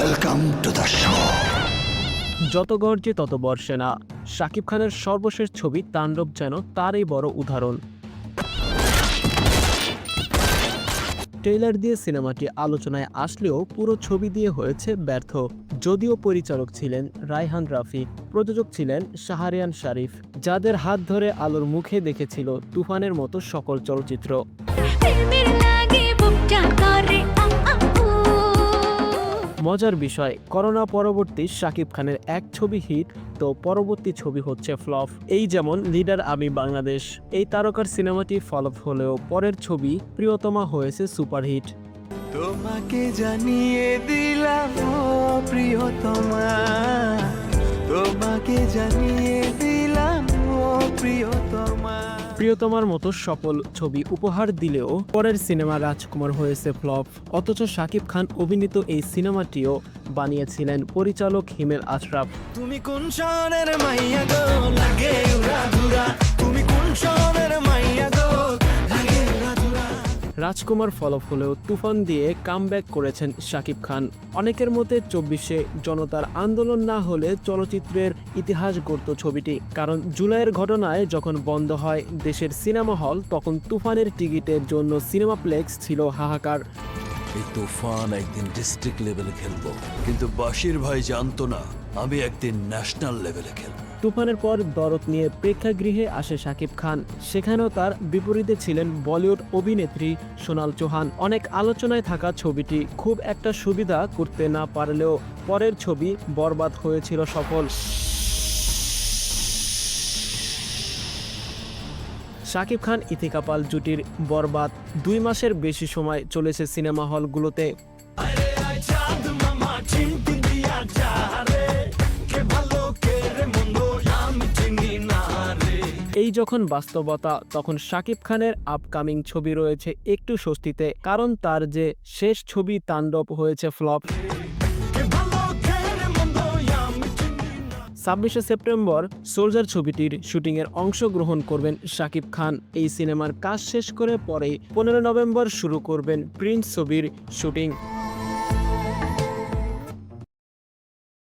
Welcome to the show. যত গর্জে তত বর্ষে না। শাকিব খানের সর্বশেষ ছবি তাণ্ডব যেন তারই বড় উদাহরণ। ট্রেলার দিয়ে সিনেমাটি আলোচনায় আসলেও পুরো ছবি দিয়ে হয়েছে ব্যর্থ। যদিও পরিচালক ছিলেন রায়হান রাফি প্রযোজক ছিলেন শাহরিয়ান শারিফ যাদের হাত ধরে আলোর মুখে দেখেছিল তুফানের মতো সকল চলচ্চিত্র। মজার বিষয়, করোনা পরবর্তী শাকিব খানের এক ছবি হিট, তো পরবর্তী ছবি হচ্ছে ফ্লপ। এই যেমন লিডার আমি বাংলাদেশ, এই তারকার সিনেমাটি ফলপ হলেও পরের ছবি প্রিয়তমা হয়েছে সুপারহিট তোমাকে জানিয়ে দিলাম প্রিয়তমা। তোমাকে জানিয়ে দিলাম, ও প্রিয়তমা প্রিয়তমার মতো সফল ছবি উপহার দিলেও পরের সিনেমা রাজকুমার হয়েছে ফ্লপ। অথচ শাকিব খান অভিনীত এই সিনেমাটিও বানিয়েছিলেন পরিচালক হিমেল আশরাফ। তুমি কোন শহরের মাইয়া গো? লাগে উড়াধুরা। রাজকুমার ফলপ হলেও তুফান দিয়ে কামব্যাক করেছেন শাকিব খান। অনেকের মতে চব্বিশে জনতার আন্দোলন না হলে চলচ্চিত্রের ইতিহাস গড়ত ছবিটি। কারণ জুলাইয়ের ঘটনায় যখন বন্ধ হয় দেশের সিনেমা হল, তখন তুফানের টিকিটের জন্য সিনেমাপ্লেক্স ছিল হাহাকার। এই তুফান একদিন ডিস্ট্রিক্ট লেভেলে খেলব। কিন্তু বাশির ভাই জানতো না, আমি একদিন ন্যাশনাল লেভেলে খেলব। তুফানের পর দরদ নিয়ে প্রেক্ষাগৃহে আসে শাকিব খান। সেখানেও তার বিপরীতে ছিলেন বলিউড অভিনেত্রী সোনাল চৌহান। অনেক আলোচনায় থাকা ছবিটি খুব একটা সুবিধা করতে না পারলেও পরের ছবি বরবাদ হয়েছিল সফল। শাকিব খান ইথিকা পাল জুটির বরবাদ। দুই মাসের বেশি সময় চলেছে সিনেমা হলগুলোতে। যখন বাস্তবতা, তখন শাকিব খানের আপকামিং ছবি রয়েছে একটু স্বস্তিতে, কারণ তার যে শেষ ছবি তাণ্ডব হয়েছে ফ্লপ। ছাব্বিশে সেপ্টেম্বর সোলজার ছবিটির শুটিংয়ের অংশগ্রহণ করবেন শাকিব খান। এই সিনেমার কাজ শেষ করে পরেই পনেরো নভেম্বর শুরু করবেন প্রিন্স ছবির শুটিং